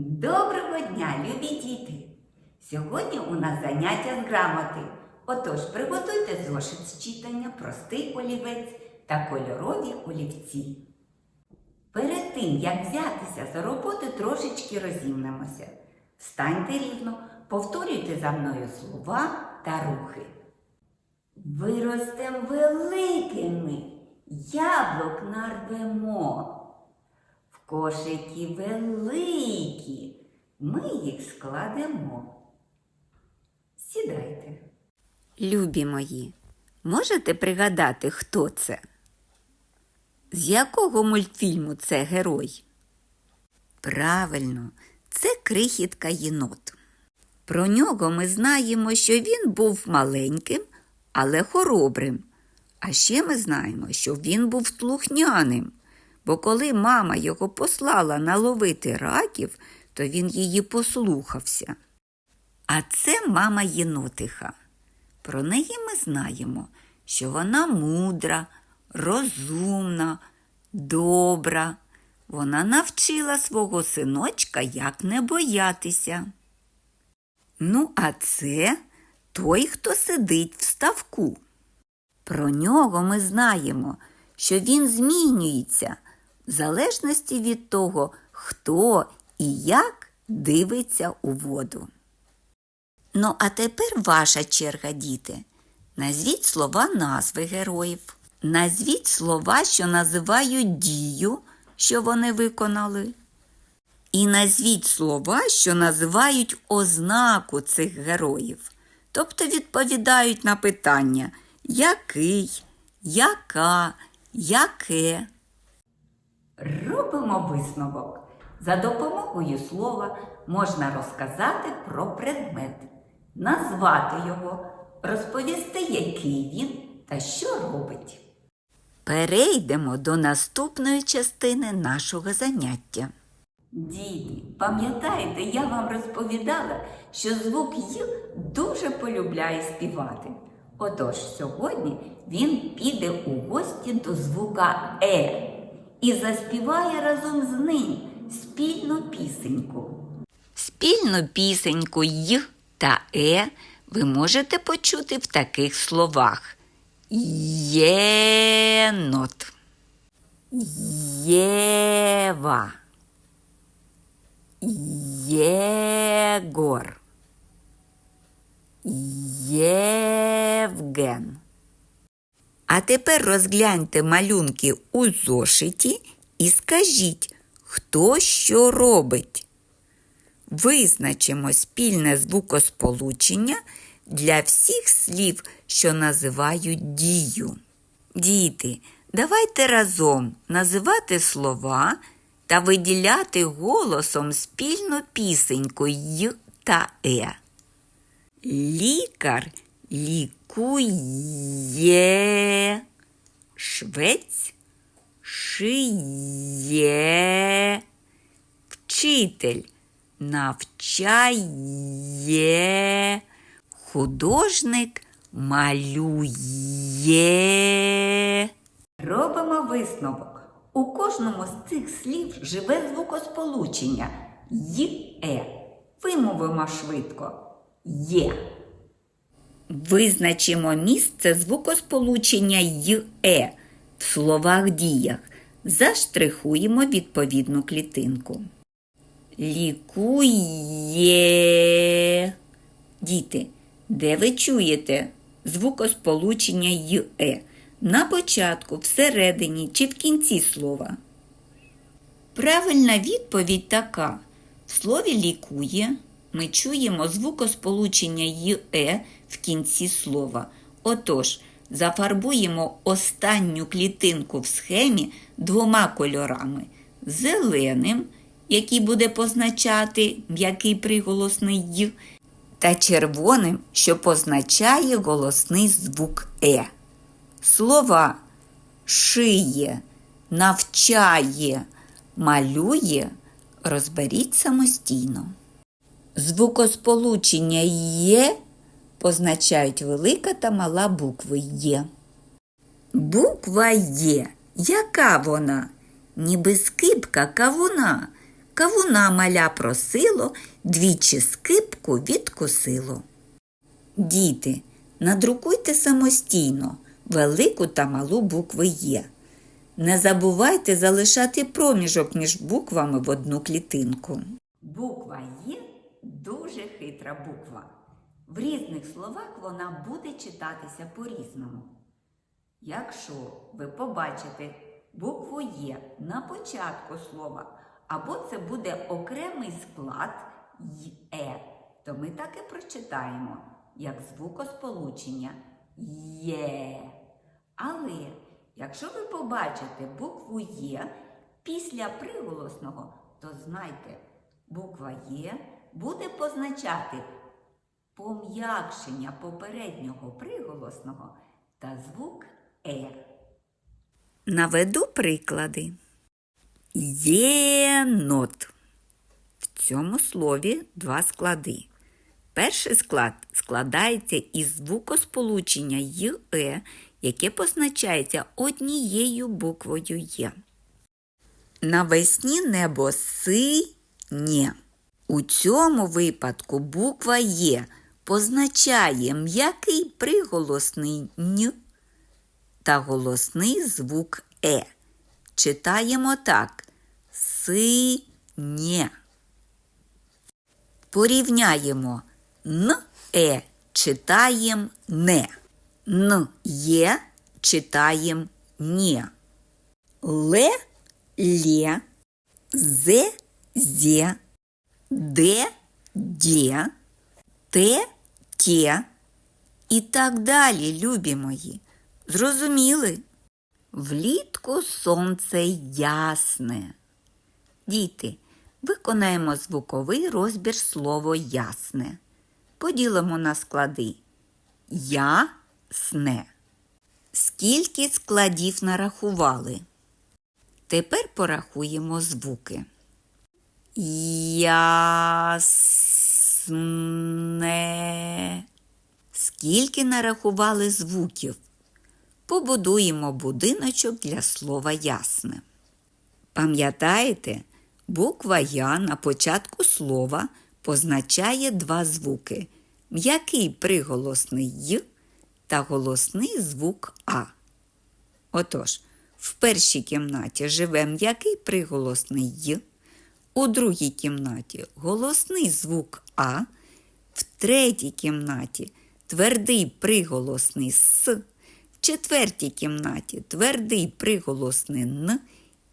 Доброго дня, любі діти! Сьогодні у нас заняття з грамоти. Отож, приготуйте зошит з читання, простий олівець та кольорові олівці. Перед тим, як взятися за роботу, трошечки розімнемося. Встаньте рівно, повторюйте за мною слова та рухи. Виростем великими, яблук нарвемо. Кошики великі, ми їх складемо. Сідайте. Любі мої, можете пригадати, хто це? З якого мультфільму це герой? Правильно, це крихітка єнот. Про нього ми знаємо, що він був маленьким, але хоробрим. А ще ми знаємо, що він був слухняним, бо коли мама його послала наловити раків, то він її послухався. А це мама єнотиха. Про неї ми знаємо, що вона мудра, розумна, добра. Вона навчила свого синочка, як не боятися. Ну, а це той, хто сидить в ставку. Про нього ми знаємо, що він змінюється в залежності від того, хто і як дивиться у воду. Ну, а тепер ваша черга, діти. Назвіть слова назви героїв. Назвіть слова, що називають дію, що вони виконали. І назвіть слова, що називають ознаку цих героїв. Тобто відповідають на питання який, яка, яке. Робимо висновок. За допомогою слова можна розказати про предмет, назвати його, розповісти, який він та що робить. Перейдемо до наступної частини нашого заняття. Діти, пам'ятаєте, я вам розповідала, що звук Й дуже полюбляє співати. Отож, сьогодні він піде у гості до звука Е і заспіває разом з ним спільну пісеньку. Спільну пісеньку Й та Е ви можете почути в таких словах: Єнот, Єва, Єгор, Євген. А тепер розгляньте малюнки у зошиті і скажіть, хто що робить. Визначимо спільне звукосполучення для всіх слів, що називають дію. Діти, давайте разом називати слова та виділяти голосом спільну пісеньку Й та Е. Лікар лікує, швець шиє, вчитель навчає, художник малює. Робимо висновок. У кожному з цих слів живе звукосполучення й-е. Вимовимо швидко є. Визначимо місце звукосполучення й-е в словах діях. Заштрихуємо відповідну клітинку. Лікує. Діти, де ви чуєте звукосполучення й-е? На початку, всередині чи в кінці слова? Правильна відповідь така. В слові лікує ми чуємо звукосполучення й-е в кінці слова. Отож, зафарбуємо останню клітинку в схемі двома кольорами: зеленим, який буде позначати м'який приголосний й, та червоним, що позначає голосний звук е. Слова шиє, навчає, малює розберіть самостійно. Звукосполучення є позначають велика та мала букви є. Буква є. Яка вона? Ніби скипка кавуна. Кавуна маля просило, двічі скипку відкусило. Діти, надрукуйте самостійно велику та малу букви Є. Не забувайте залишати проміжок між буквами в одну клітинку. Буква Є дуже хитра буква. В різних словах вона буде читатися по-різному. Якщо ви побачите букву Є на початку слова, або це буде окремий склад «є», то ми так і прочитаємо, як звукосполучення Є. Але якщо ви побачите букву Є після приголосного, то знайте, буква Є буде позначати пом'якшення попереднього приголосного та звук Е. Наведу приклади. Єнот. В цьому слові два склади. Перший склад складається із звукосполучення й-е, яке позначається однією буквою Є. Навесні небо синє. У цьому випадку буква Є позначає м'який приголосний н та голосний звук Е. Читаємо так синє. Порівняємо н е читаєм не. Н є читаєм нє. Ле лє. Зе зе. Де де. Те те. І так далі, любі мої. Зрозуміли? Влітку сонце ясне. Діти, виконаємо звуковий розбір слово ясне. Поділимо на склади. Ясне. Скільки складів нарахували? Тепер порахуємо звуки. Ясне. Скільки нарахували звуків? Побудуємо будиночок для слова ясне. Пам'ятаєте, буква Я на початку слова позначає два звуки м'який приголосний Й та голосний звук А. Отож, в першій кімнаті живе м'який приголосний Й, у другій кімнаті голосний звук А, в третій кімнаті твердий приголосний С, в четвертій кімнаті твердий приголосний Н,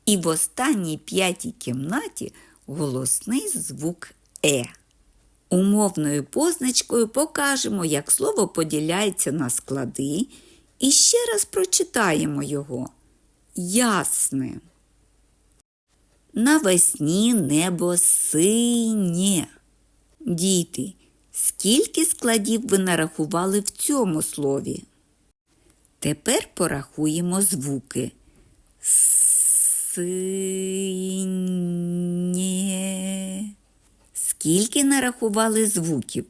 і в останній п'ятій кімнаті голосний звук Е. Умовною позначкою покажемо, як слово поділяється на склади, і ще раз прочитаємо його. Ясне. Навесні небо синє. Діти, скільки складів ви нарахували в цьому слові? Тепер порахуємо звуки. Синє. Скільки нарахували звуків?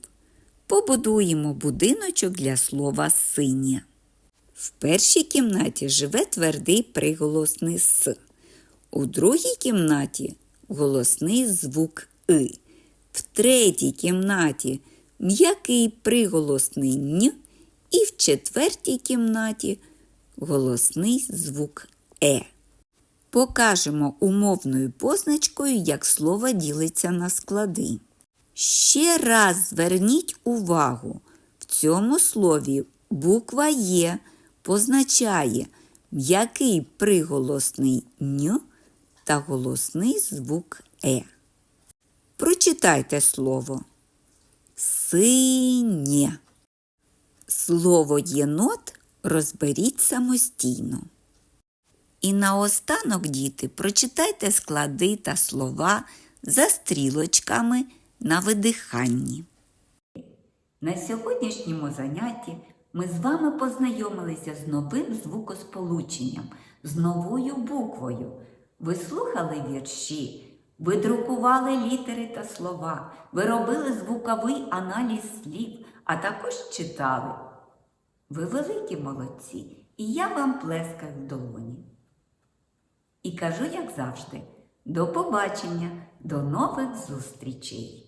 Побудуємо будиночок для слова синє. В першій кімнаті живе твердий приголосний С. У другій кімнаті голосний звук И. В третій кімнаті м'який приголосний Н. І в четвертій кімнаті голосний звук Е. Покажемо умовною позначкою, як слово ділиться на склади. Ще раз зверніть увагу, в цьому слові буква Є позначає м'який приголосний Н та голосний звук Е. Прочитайте слово. Синє. Слово єнот розберіть самостійно. І наостанок, діти, прочитайте склади та слова за стрілочками на видиханні. На сьогоднішньому занятті ми з вами познайомилися з новим звукосполученням, з новою буквою. Ви слухали вірші, ви друкували літери та слова, ви робили звуковий аналіз слів, а також читали. Ви великі молодці, і я вам плескаю в долоні. І кажу, як завжди, До побачення, до нових зустрічей!